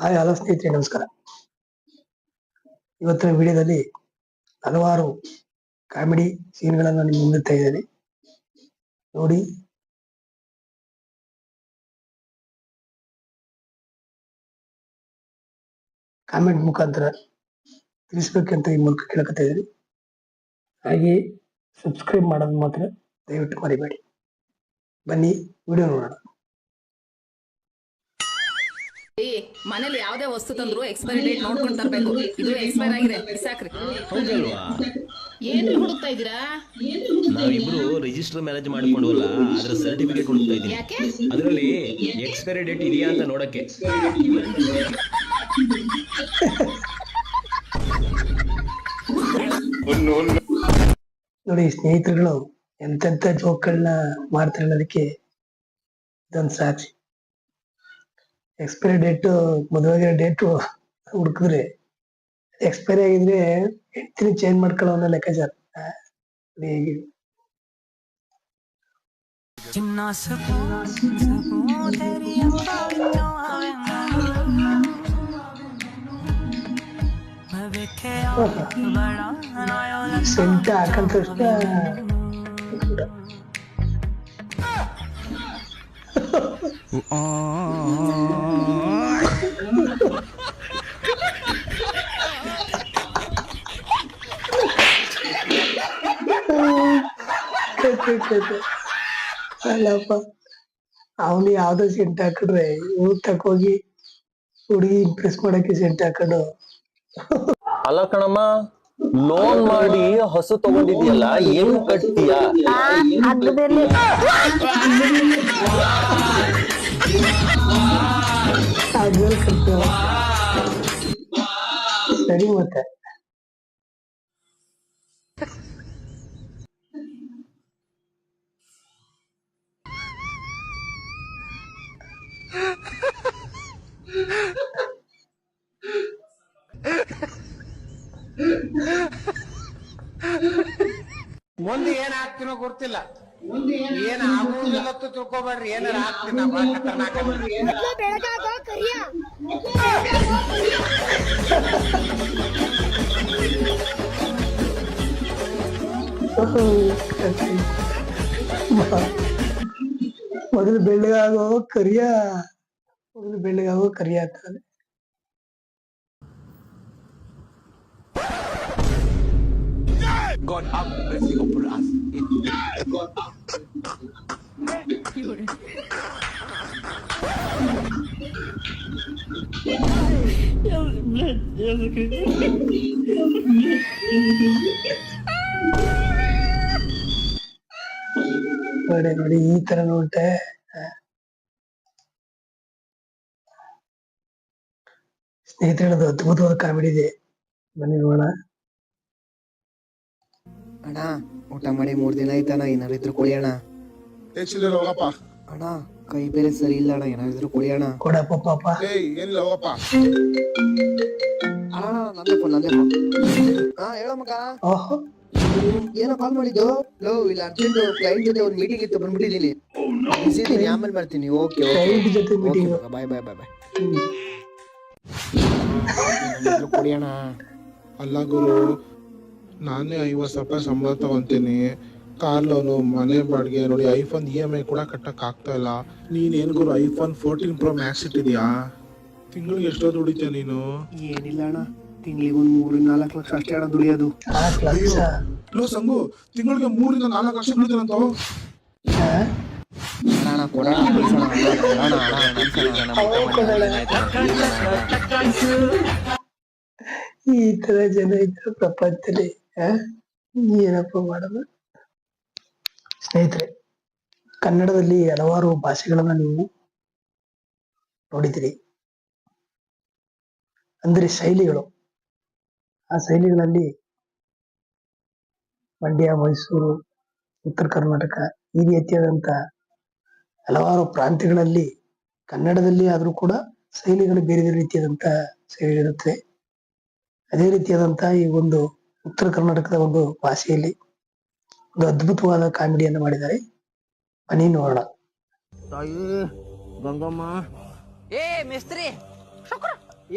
Hi, hello ಸ್ನೇಹಿತರೆ, ನಮಸ್ಕಾರ. ಇವತ್ತಿನ ವಿಡಿಯೋದಲ್ಲಿ ಹಲವಾರು ಕಾಮಿಡಿ ಸೀನ್ಗಳನ್ನು ನಿಮ್ಗೆ ಮುಂದಿಡ್ತಾ ಇದ್ದೇನೆ. ನೋಡಿ. ಕಾಮೆಂಟ್ ಮುಖಾಂತರ ತಿಳಿಸ್ಬೇಕಂತ ಈ ಮೂಲಕ ಕೇಳಕತ್ತಾ ಇದ್ದೀನಿ. ಹಾಗೆ ಸಬ್ಸ್ಕ್ರೈಬ್ ಮಾಡೋದು ಮಾತ್ರ ದಯವಿಟ್ಟು ಮರಿಬೇಡಿ. ಬನ್ನಿ, ವಿಡಿಯೋ ನೋಡೋಣ. ಮನೇಲಿ ಯಾವ್ದೇ ವಸ್ತು ತಂದ್ರು ಎಕ್ಸ್ಪೈರಿ ಡೇಟ್ ನೋಡ್ಕೊಂಡ್ ತರಬೇಕು. ಇದು ಎಕ್ಸ್ಪೈರ್ ಆಗಿದೆ. ಸಾಕ್ರಿ. ಹೌದಲ್ವಾ? ಏನು ಹುಡುಕ್ತಾ ಇದೀರಾ ನಾವಿಬ್ರು ರಿಜಿಸ್ಟರ್ ಮ್ಯಾನೇಜ್ ಮಾಡ್ಕೊಂಡ್ವಲ್ಲ ಅದ್ರ ಸರ್ಟಿಫಿಕೇಟ್ ಹುಡುಕ್ತಾ ಇದ್ದೀನಿ. ಯಾಕೆ? ಅದರಲ್ಲಿ ಎಕ್ಸ್ಪೈರಿ ಡೇಟ್ ಇದೆಯಾ ಅಂತ ನೋಡಕ್ಕೆ. ನೋಡಿ ಸ್ನೇಹಿತರುಗಳು ಎಂತೆಂತ ಜೋಕ್ಗಳನ್ನ ಮಾಡ್ತಾರೆ ಅನ್ನೋದಕ್ಕೆ ಇದೊಂದು ಸಾಕ್ಷಿ. ಎಕ್ಸ್ಪೈರಿ ಡೇಟ್ ಮದುವೆಗಿರೋ ಡೇಟ್ ಹುಡುಕಿದ್ರೆ. ಎಕ್ಸ್ಪೈರಿ ಆಗಿದ್ರೆ ಹೆಂಡ್ತಿನ ಚೇಂಜ್ ಮಾಡ್ಕೊಳ್ಳೋ ಅನ್ನೋ ಲೆಕ್ಕಾಚಾರ. ಆ, ಹಾಕಂತ ಹೇಗಿದೆ. ಅಲ್ಲಪ್ಪ ಅವನು ಯಾವ್ದೋ ಸೆಂಟ್ ಹಾಕಿದ್ರೆ ಇವ್ ತಕೋಗಿ ಹುಡುಗಿ ಇಂಪ್ರೆಸ್ ಮಾಡಕ್ಕೆ ಸೆಂಟ್ ಹಾಕೊಂಡು. ಅಲ್ಲ ಕಣಮ್ಮ ಲೋನ್ ಮಾಡಿ ಹೊಸ ತಗೊಂಡಿದ್ಯಲ್ಲ ಏನು ಕಟ್ತೀಯ? ಕಟ್ತೇವ ಸರಿ ಮತ್ತೆ. ಮುಂದೆ ಏನ್ ಆಗ್ತೀನೋ ಗೊತ್ತಿಲ್ಲ. ಏನ್ ಆಗುದಿಲ್ಲತ್ತು ಅಂತ ತಿಳ್ಕೊಬೇಡ್ರಿ ಏನಾರ ಆಗ್ತೀನಿ ಮೊದಲು ಬೆಳ್ಳಗಾಗೋ ಬೆಳಗಾಗೋ ಕರಿಯ. ಮೊದಲು ಬೆಳ್ಳಗಾಗೋ ಕರಿಯ ಮೊದಲು ಬೆಳ್ಳಗಾಗೋ ಕರಿಯ ಅಂತಾನೆ ನೋಡಿ ನೋಡಿ ಈ ತರ ನೋಡ್ತೆ ಸ್ನೇಹಿತರದು ಅದ್ಭುತವಾದ ಕಾಮಿಡಿ ಇದೆ. ಬನ್ನಿ ನೋಡೋಣ. ಅಣ್ಣ ಊಟ ಮಾಡಿ ಮೂರ್ ದಿನ ಆಯ್ತಣ್ಣ ಏನಾರು ಇದ್ರು ಹೆಚ್ಚಿಲ್ಲ ಹೋಗಪ್ಪ. ಅಣ್ಣ ಕೈ ಬೇರೆ ಸರಿ ಇಲ್ಲ ಅಣ್ಣ ಏನಾರ ಇದ್ರು ಕೊಡಿ ಅಣ್ಣ. ಕೊಡಪ್ಪ ಪಾಪ. ಏಯ್ ಏನಿಲ್ಲ ಹೋಗಪ್ಪ. ಅಣ್ಣ ಅಣ್ಣ, ನಂದೇ ಫೋನ್ ನಂದೇ ಫೋನ್ ಹಾ ಹೇಳೋ ಮಗ. ಓಹೋ. ಏನೋ ಕಾಲ್ ಮಾಡಿದ್ದು? ಲೋ ಇಲ್ಲ ಅರ್ಜೆಂಟ್ ಕ್ಲೈಂಟ್ ಜೊತೆ ಒಂದು ಮೀಟಿಂಗ್ ಇತ್ತು ಬಂದ್ಬಿಟ್ಟಿದ್ದೀನಿ. ಬಿಸಿ ಇದ್ದೀನಿ ಆಮೇಲೆ ಮಾಡ್ತೀನಿ. ಓಕೆ ಕ್ಲೈಂಟ್ ಜೊತೆ meeting. Bye bye bye bye ಕೊಡಿ ಅಣ್ಣ ಅಲ್ಲ ಗುರು ನಾನೇ ಐವತ್ತು ಸಾವಿರ ರೂಪಾಯಿ ಸಂಬಳ ತಗೊಂತೀನಿ. ಕಾರ್ ಲೋನು ಮನೆ ಬಾಡಿಗೆ ನೋಡಿ ಐಫೋನ್ ಇ ಎಂ ಐ ಕೂಡ ಕಟ್ಟಕ್ ಆಗ್ತಾ ಇಲ್ಲ. ನೀನ್ ಏನ್ ಗುರು ಐಫೋನ್ ಫೋರ್ಟೀನ್ ಪ್ರೋ ಮ್ಯಾಕ್ಸ್ ಇಟ್ಟಿದ್ಯಾ? ತಿಂಗಳಿಗೆ ಎಷ್ಟೋ ದುಡಿತೀಯ ನೀನು? ಏನಿಲ್ಲ ಅಣ್ಣ ತಿಂಗಳಿಗೆ ಒಂದು ಮೂರು ನಾಲ್ಕು ಲಕ್ಷ ಅಷ್ಟೇ ಅಣ್ಣ ದುಡಿಯೋದು. ಲೋ ಸಂಗು ತಿಂಗಳಿಗೆ ಮೂರಿಂದ ನಾಲ್ಕು ಲಕ್ಷ ದುಡಿತೀರಂತ? ಈ ತರ ಜನ ಇದ್ರ ಪ್ರಪಂಚದಲ್ಲಿ? ಏನಪ್ಪ ಮಾಡೋದು? ಸ್ನೇಹಿತರೆ, ಕನ್ನಡದಲ್ಲಿ ಹಲವಾರು ಭಾಷೆಗಳನ್ನ ನೀವು ನೋಡಿದಿರಿ ಅಂದ್ರೆ ಶೈಲಿಗಳು. ಆ ಶೈಲಿಗಳಲ್ಲಿ ಮಂಡ್ಯ, ಮೈಸೂರು, ಉತ್ತರ ಕರ್ನಾಟಕ ಈ ರೀತಿಯಾದಂತ ಹಲವಾರು ಪ್ರಾಂತ್ಯಗಳಲ್ಲಿ ಕನ್ನಡದಲ್ಲಿ ಆದರೂ ಕೂಡ ಶೈಲಿಗಳು ಬೇರೆ ಬೇರೆ ರೀತಿಯಾದಂತಹ ಶೈಲಿ ಇರುತ್ತೆ ಅದೇ ರೀತಿಯಾದಂತಹ ಈ ಒಂದು ಉತ್ತರ ಕರ್ನಾಟಕದ ಒಂದು ಭಾಷೆಯಲ್ಲಿ ಒಂದು ಅದ್ಭುತವಾದ ಕಾಮಿಡಿಯನ್ನು ಮಾಡಿದ್ದಾರೆ ಬನ್ನಿ ನೋಡೋಣ. ತಾಯಿ ಗಂಗಮ್ಮ. ಏ ಮೇಸ್ತ್ರಿ. ಶುಕ್ರ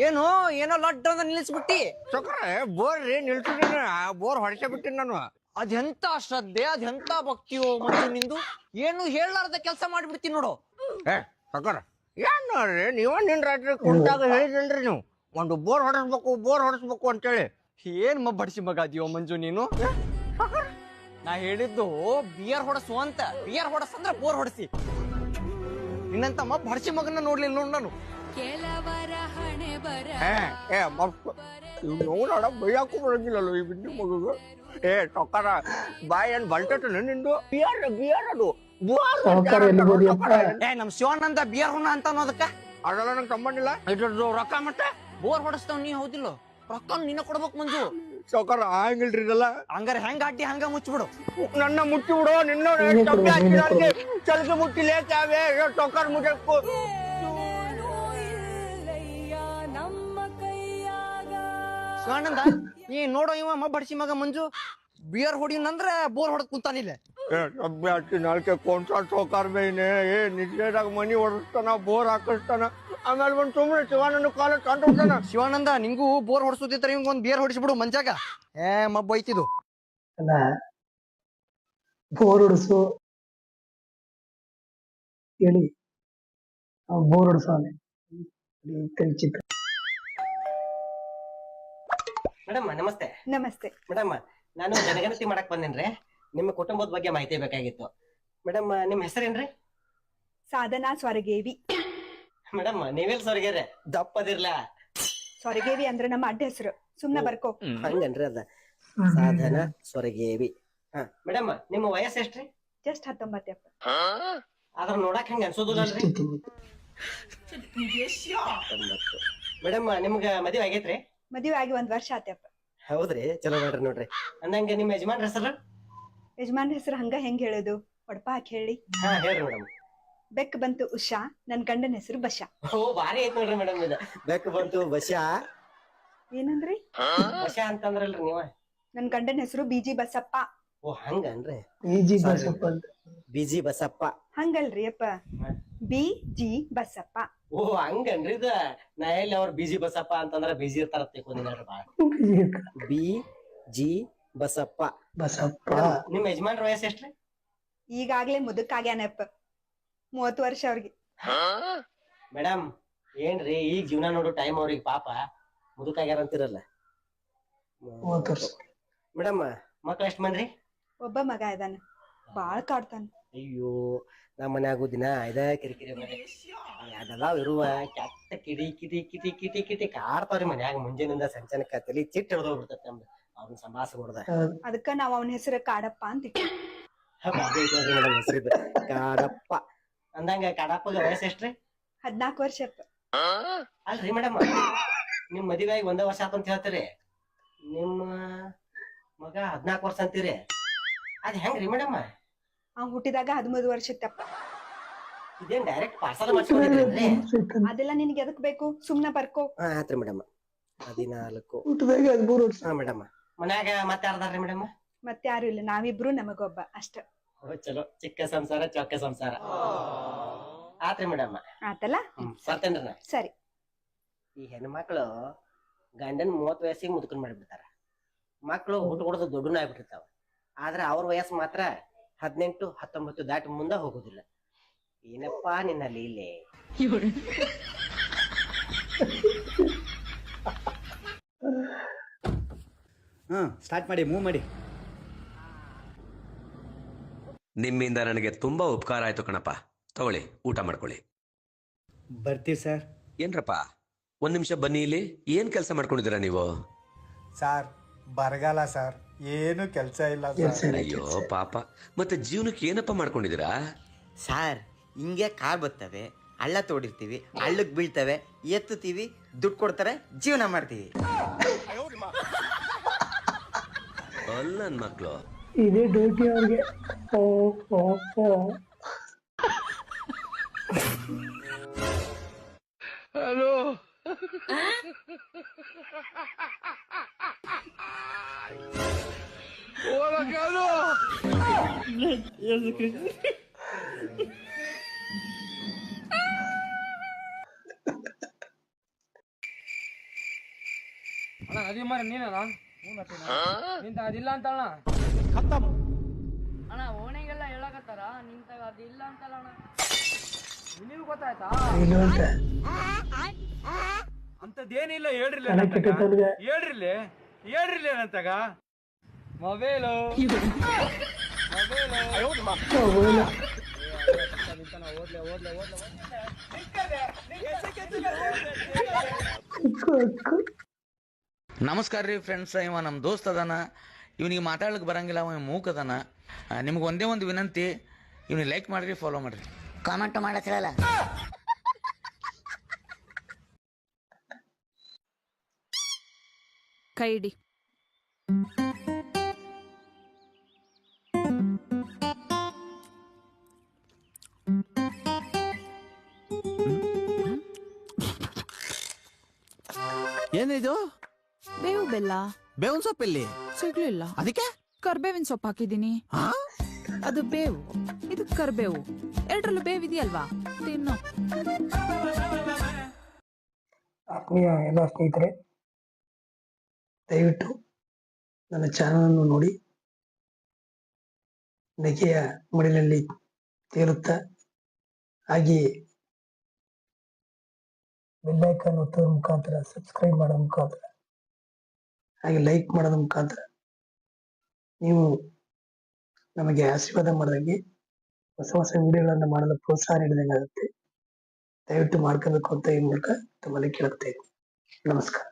ಏನು ಏನೋ ಲಡ್ಡ ಅಂತ ನಿಲ್ಲಿಸ್ಬಿಟ್ಟಿ ಸೊಕ್ರೆ ಬೋರ್ ರೀ ನಿಲ್ಸಿದ್ರೆ ಬೋರ್ ಹೊಡೆಸ ಬಿಟ್ಟಿನಿ ನಾನು. ಅದೆಂತ ಶ್ರದ್ಧೆ ಅದೆಂತ ಭಕ್ತಿಯೋ ಮಂಜು ನಿಂದು? ಏನು ಹೇಳಲಾರ್ದ ಕೆಲಸ ಮಾಡಿಬಿಡ್ತೀನಿ ನೋಡು. ಏ ಸೊಕ್ರ. ಏನ್ ನೋಡ್ರಿ ನೀವ ನಿನ್ ರಾತ್ರಿ ಕುಂಟಾಗ ಹೇಳಿದ್ರಿ ನೀವು? ಒಂದು ಬೋರ್ ಹೊಡಿಸ್ಬೇಕು ಬೋರ್ ಹೊಡೆಸ್ಬೇಕು ಅಂತೇಳಿ. ಏನ್ ಮ ಬಡಿಸಿ ಮಗ ಅದೀಯೋ ಮಂಜು ನೀನು? ನಾ ಹೇಳಿದ್ದು ಬಿಯರ್ ಹೊಡಸು ಅಂತ. ಬಿಯರ್ ಹೊಡಸ್ ಅಂದ್ರೆ ಬೋರ್ ಹೊಡಿಸಿ. ನಿನ್ನಂತ ಮಬ್ ಹಡ್ಸಿ ಮಗನ ನೋಡ್ಲಿಲ್ಲ ನೋಡ್ ನಾನು. ಏ, ಏ ಮಬ್ಬ ನೋಡೋಣ ಬೈಯಾಕು ಬರಂಗಿಲ್ಲಲ್ಲ ಈ ಬಿಡ್ಡಿ ಮಗುಗ? ಏ ಟೊಕ್ಕರ ಬಾಯ್ ಏನ್ ಬಲ್ಟಟ ನಿಂದು? ಬಿಯರ್ ಬಿಯರ್ ಅದು. ಬೋರ್ ಎಲ್ಲಿ ಎಲ್ಲಿಗೋದಿಯಪ್ಪ? ಏ ನಮ್ ಶಿವಾನಂದ ಬಿಯರ್ ಹುಣ ಅಂತ ಅನ್ನೋದಕ್ಕ? ಅದೆಲ್ಲ ನಂಗೆ ಸಂಬಂಧಿಲ್ಲ ಇದ್ರದ್ದು ರೊಕ್ಕ ಮತ್ತೆ? ಬೋರ್ ಹೊಡಸ್ತಾವ್ ನೀ ಹೌದಿಲ್ಲ? ರೊಕ್ಕ ನಿನ್ನ ಕೊಡ್ಬೇಕು ಮಂಜು. ಸೌಕರ ಹಂಗಿಲ್ರಿ ಇದೆಲ್ಲ. ಹಂಗಾರ ಹೆಂಗ ಅಡ್ಡಿ ಹಂಗ ಮುಚ್ಚಿಬಿಡು ನನ್ನ ಮುಟ್ಟಿ ಬಿಡು ನಿನ್ನ ನೀನೇ ಕೊಡು, ನೀನೇ ಕೊಡು. ಚಲ್ಗೆ ಮುಟ್ಟಿ ಲೇಚಾವೆ ಟೊಕ್ಕರ್ ಮುಟ್ಟಕ್ಕೂ ಶಿವಾನಂದ ನೀ ನೋಡೋ ಇವ ಮ ಬಡ್ಸಿ ಮಗ ಮಂಜು. ಬಿಯರ್ ಹೊಡಿನಂದ್ರ ಬೋರ್ ಹೊಡೆದ್ ಕುಂತಾನಿಲ್ಲ ನಾಲ್ಕೆ ಕೊಂಡ್ಸ ಟೋಕಾರ್ ಬೇನೆ ಏ ನಿಜದಾಗ ಮನಿ ಹೊಡಿಸ್ತಾನ ಬೋರ್ ಹಾಕಿಸ್ತಾನ. ಆಮೇಲೆ ಬಂದ್ ಸುಮ್ಮನೆ ಶಿವಾನಂದ ಕಾಲ ಕಂಡು ಶಿವಾನಂದ ನಿಂಗೂ ಬೋರ್ ಹೊಡ್ಸೋದಿತ್ರ ಹಿಂಗ್ ಒಂದ್ ಬಿಯರ್ ಹೊಡಿಸ್ಬಿಡು ಮಂಜಾಗ. ಏ ಮಬ್ಬ ಐತಿದು ಅಲ್ಲ ಬೋರ್ ಹೊಡಿಸು. ಹೇಳಿ ಬೋರ್ ಹೊಡ್ಸವನೆ ಚಿತ್ರ. ಮೇಡಮ್ ನಮಸ್ತೆ. ನಮಸ್ತೆ. ಮೇಡಮ್ ನಾನು ಜನಗಣತಿ ಮಾಡಕ್ ಬಂದೇನ್ರಿ? ನಿಮ್ಮ ಕುಟುಂಬದ ಬಗ್ಗೆ ಮಾಹಿತಿ ಬೇಕಾಗಿತ್ತು. ಮೇಡಮ್ ನಿಮ್ಮ ಹೆಸರೇನ್ರಿ? ಸಾಧನಾ ಸ್ವರಗೇವಿ. ಮೇಡಮ್ ನೀವೆಲ್ ಸರ್ಗೆರೆ ದಪ್ಪದಿರ್ಲ ಸ್ವರಗೇವಿ ಅಂದ್ರೆ ನಮ್ಮ ಅಡ್ಡ ಹೆಸರು. ಸುಮ್ನೆ ಬರ್ಕೋ. ಹಂಗನ್ರಿ ಅದ. ಸಾಧನ ಸ್ವರ್ಗೇವಿ. ಹಾ ಮೇಡಮ್ ನಿಮ್ಮ ವಯಸ್ಸು ಎಷ್ಟ್ರಿ? ಜಸ್ಟ್ ಹತ್ತೊಂಬತ್ತಪ್ಪ. ಆದ್ರ ನೋಡಕ್ ಹಂಗ ಅನ್ಸೋದಿಲ್ಲಲ್ರಿ ಮೇಡಮ್ ನಿಮ್ಗ ಮದ್ವೆ ಆಗೈತ್ರಿ? ಮದುವೆ ಆಗಿ ಒಂದ್ ವರ್ಷ ಆತಪ್ಪ ಹೌದ್ರಿ? ಚಲೋ ಮಾಡ್ರಿ ನೋಡ್ರಿ. ಅಂದಂಗೆ ನಿಮ್ಮ ಯಜಮಾನ್ರ ಹೆಸರು? ಯಜಮಾನ್ ಹೆಸರು ಹಂಗ ಹೆಂಗ್ ಹೇಳೋದು? ಹೊಡಪ ಹಾಕಿ ಹೇಳಿ. ಹಾ ಹೇಳ್ರಿ ಮೇಡಮ್. ಬೆಕ್ಕ ಬಂತು ಉಷಾ ನನ್ ಗಂಡನ ಹೆಸರು ಬಶ. ಓ ಬಾರಿ ಐತ್ ನೋಡ್ರಿ ಮೇಡಮ್ ಇದು. ಬೆಕ್ಕ ಬಂತು ಬಶ. ಏನಂದ್ರಿ? ಬಶ ಅಂತಂದ್ರಲ್ರಿ ನೀವ? ನನ್ ಗಂಡನ ಹೆಸರು ಬಿಜಿ ಬಸಪ್ಪ. ಓ ಹಂಗನ್ರಿ ಬಿಜಿ ಬಸಪ್ಪ ಅಂತ. ಬಿಜಿ ಬಸಪ್ಪ. ಹಂಗಲ್ರಿ ಅಪ್ಪ. B G Basappa. ಓ ಹಂಗನ್ರಿ ಇದ? ನಾ ಎಲ್ಲಿ ಅವ್ರ ಬಿಜಿ ಬಸಪ್ಪ ಅಂತಂದ್ರ ಬಿಜಿ ಇರ್ತಾರ ತಿಳ್ಕೊಂಡಿನ ಬಾಳ. B G Basappa. ಬಸಪ್ಪ. ನಿಮ್ ಯಜಮಾನ್ರ ವಯಸ್ಸು ಎಷ್ಟ್ರಿ? ಈಗಾಗ್ಲೇ ಮುದುಕಾಗ್ಯಾನಪ್ಪ. ಮೂವತ್ತು ವರ್ಷ ಅವ್ರಿಗೆ. ಮೇಡಮ್ ಏನ್ರಿ ಈಗ ಜೀವನ ನೋಡು ಟೈಮ್ ಅವ್ರಿಗೆ ಪಾಪ ಮುದುಕಾಗ್ಯಾರ ಅಂತಿರಲ್ಲ. ಮೂವತ್ತು ವರ್ಷ. ಮೇಡಮ್ ಮಕ್ಳ ಎಷ್ಟ್ ಮಂದ್ರಿ ಒಬ್ಬ ಮಗ ಇದಾನ. ಬಾಳ್ ಕಾಡ್ತಾನ. ಅಯ್ಯೋ ನಮ್ಮ ಮನ್ಯಾಗು ದಿನ ಇದ ಕಿರಿಕಿರಿ ಬರೀ ಅದೆಲ್ಲ ಇರುವ ಕೆಟ್ಟ ಕಿಡಿ ಕಿಟಿ ಕಿಟಿ ಕಿಟಿ ಕಿಟಿ ಕಾಡ್ತಾವ್ರಿ ಮನ್ಯಾಗ ಮುಂಜಾನಿಂದ ಸಂಚನಕ ತಲಿ ಚಿಟ್ಟ ಹಿಡ್ದೋಗ್ಬಿಡ್ತೈತಿ ನಮ್ದು. ಅವ್ನ ಸಂಭಾಸ ಹೊಡ್ದ ಅದಕ್ಕ ನಾವ್ ಅವನ ಹೆಸರು ಕಾಡಪ್ಪ ಅಂತ ಇಟ್ವಿ. ಮೇಡಮ್ ಹೆಸರಿದ ಕಾಡಪ್ಪ. ಅಂದಂಗ ಕಾಡಪ್ಪಗ ವಯಸ್ಸು ಎಷ್ಟ್ರಿ? ಹದ್ನಾಲ್ಕು ವರ್ಷ ಅಲ್ರಿ ಮೇಡಮ್. ನಿಮ್ ಮದುವೆ ಆಗಿ ಒಂದೇ ವರ್ಷ ಆತಂತ ಹೇಳ್ತೀರಿ. ನಿಮ್ಮ ಮಗ ಹದ್ನಾಲ್ಕು ವರ್ಷ ಅಂತೀರಿ. ಅದ್ ಹೆಂಗ್ರಿ ಮೇಡಮ್? ಅವ್ ಹುಟ್ಟಿದಾಗ ಹದಿಮೂರು ವರ್ಷ ಇದೇನ್ ಡೈರೆಕ್ಟ್ ಪಾರ್ಸಲ್ ಅದೆಲ್ಲ ನಿನ್ಗೆ ಎದಕ್ ಬೇಕು? ಸುಮ್ನೆ ಬರ್ಕೋ ಹಾ ಆತ್ರಿ ಮೇಡಮ್. ಹದಿನಾಲ್ಕು. ಊಟದಾಗ ಹದಿಮೂರು ವರ್ಷ. ಹಾ ಮೇಡಮ್. ಮನ್ಯಾಗ ಮತ್ತೆ ಯಾರ್ದಾರ್ರಿ ಮೇಡಮ್? ಮತ್ತೆ ಯಾರು ಇಲ್ಲ ನಾವಿಬ್ರು ನಮಗೊಬ್ಬ ಅಷ್ಟ. ಓ ಚಲೋ. ಚಿಕ್ಕ ಸಂಸಾರ ಚೊಕ್ಕ ಸಂಸಾರ. ಆತ್ರಿ ಮೇಡಮ್. ಆತಲ್ಲ? ಸರ್ತೇನ್ರ ನಾ. ಸರಿ. ಈ ಹೆಣ್ಮಕ್ಳು ಗಂಡನ್ ಮೂವತ್ ವಯಸ್ಸಿಗೆ ಮುದುಕನ್ ಮಾಡಿಬಿಡ್ತಾರ. ಮಕ್ಳು ಹುಟ್ಟು ಕೊಡೋದು ದೊಡ್ಡನ ಆಗ್ಬಿಟ್ಟಿರ್ತಾವ. ಆದ್ರೆ ಅವ್ರ ವಯಸ್ಸು ಮಾತ್ರ ಹದಿನೆಂಟು ಹತ್ತೊಂಬತ್ತು ದಾಟ ಮುಂದೆ ಹೋಗೋದಿಲ್ಲ. ಏನಪ್ಪಾ ನಿನ್ನ ಲೀಲೆ? ಸ್ಟಾರ್ಟ್ ಮಾಡಿ ಮೂವ್ ಮಾಡಿ. ನಿಮ್ಮಿಂದ ನನಗೆ ತುಂಬಾ ಉಪಕಾರ ಆಯ್ತು ಕಣಪ್ಪ. ತಗೊಳ್ಳಿ ಊಟ ಮಾಡ್ಕೊಳ್ಳಿ. ಬರ್ತೀವಿ ಸರ್ ಏನ್ರಪ್ಪ? ಒಂದ್ ನಿಮಿಷ ಬನ್ನಿ ಇಲ್ಲಿ. ಏನ್ ಕೆಲಸ ಮಾಡ್ಕೊಂಡಿದ್ದೀರಾ ನೀವು? ಸರ್ ಬರಗಾಲ ಸರ್ ಏನು ಕೆಲಸ ಇಲ್ಲ ಸರ್. ಅಯ್ಯೋ ಪಾಪ. ಮತ್ತೆ ಜೀವನಕ್ಕೆ ಏನಪ್ಪ ಮಾಡ್ಕೊಂಡಿದ್ದೀರಾ? ಸರ್ ಹಿಂಗೆ ಕಾರ್ ಬತ್ತವೆ ಹಳ್ಳ ತೋಡಿರ್ತೀವಿ ಹಳ್ಳಕ್ಕೆ ಬೀಳ್ತವೆ ಎತ್ತುತ್ತೀವಿ ದುಡ್ಡು ಕೊಡ್ತಾರೆ ಜೀವನ ಮಾಡ್ತೀವಿ. ಅಲ್ಲ ನನ್ ಮಕ್ಳು ಇದೇ ಡ್ಯೂಟಿ ಅವ್ರಿಗೆ. ಓ ಹಲೋ. говно! Блядь, я закричу. ಅಣ್ಣ ಅದೇ ಮಾರಿ ನೀನೇನಾ ನಿಂತ ಅದಿಲ್ಲ ಅಂತಲ್ಲ ಖತ್ತಮ್ ಅಣ್ಣ ಓಣಿಗೆಲ್ಲ ಹೇಳಕತ್ತಾರ ನಿಂತಾಗ ಅದಿಲ್ಲ ಅಂತಲ್ಲ ಅಣ್ಣ ನಿನಗೂ ಗೊತ್ತಾಯ್ತಾ ಅಂತದೇನಿಲ್ಲ ಹೇಳ್ರಿಲ್ಲ ಹೇಳ್ರಿಲ್ಲ ಹೇಳ್ರಿಲ್ಲ ಏನಂತಾಗ ಮೊಬೈಲು. ನಮಸ್ಕಾರ ರೀ ಫ್ರೆಂಡ್ಸ್ ಇವ ನಮ್ಮ ದೋಸ್ತ್ ಅದಾನ. ಇವನಿಗೆ ಮಾತಾಡ್ಲಿಕ್ಕೆ ಬರಂಗಿಲ್ಲ ಅವ ಮೂಕ್ ಅದಾನ. ನಿಮ್ಗೆ ಒಂದೇ ಒಂದು ವಿನಂತಿ ಇವನಿಗೆ ಲೈಕ್ ಮಾಡ್ರಿ ಫಾಲೋ ಮಾಡ್ರಿ. ಕಾಮೆಂಟ್ ಮಾಡತ್ತಿರಲ್ಲ ಕೈ ಇಡಿ ಏನಿದು? ಬೇವು ಬೆಲ್ಲ. ಬೇವಿನ ಸೊಪ್ಪಲ್ಲಿ ಸಿಗ್ಲಿಲ್ಲ. ಅದಕ್ಕೆ? ಕರ್ಬೇವಿನ ಸೊಪ್ಪು ಹಾಕಿದೀನಿ ಅದು ಬೇವು. ಇದು ಕರ್ಬೇವು. ಎರಡರಲ್ಲೂ ಬೇವಿದೆಯಲ್ವಾ ತಿನ್ನು. ಆತ್ಮೀಯ ಎಲ್ಲ ಸ್ನೇಹಿತರೆ ದಯವಿಟ್ಟು ನನ್ನ ಚಾನಲ್ ಅನ್ನು ನೋಡಿ. ನಗೆಯ ಮಡಿಲಲ್ಲಿ ತೇಲುತ್ತಾ ಹಾಗೆಯೇ ಬೆಲ್ಲೈಕನ್ ಒತ್ತೋದ್ರ ಮುಖಾಂತರ ಸಬ್ಸ್ಕ್ರೈಬ್ ಮಾಡೋದ್ರ ಮುಖಾಂತರ, ಹಾಗೆ ಲೈಕ್ ಮಾಡೋದ್ರ ಮುಖಾಂತರ ನೀವು ನಮಗೆ ಆಶೀರ್ವಾದ ಮಾಡಿದಂಗೆ ಹೊಸ ಹೊಸ ವಿಡಿಯೋಗಳನ್ನು ಮಾಡಲು ಪ್ರೋತ್ಸಾಹ ನೀಡಿದಂಗೆ ಆಗುತ್ತೆ ದಯವಿಟ್ಟು ಮಾಡ್ಕೋಬೇಕು ಅಂತ ಈ ಮೂಲಕ ತಮ್ಮಲ್ಲಿ ಕೇಳುತ್ತೇನೆ ನಮಸ್ಕಾರ.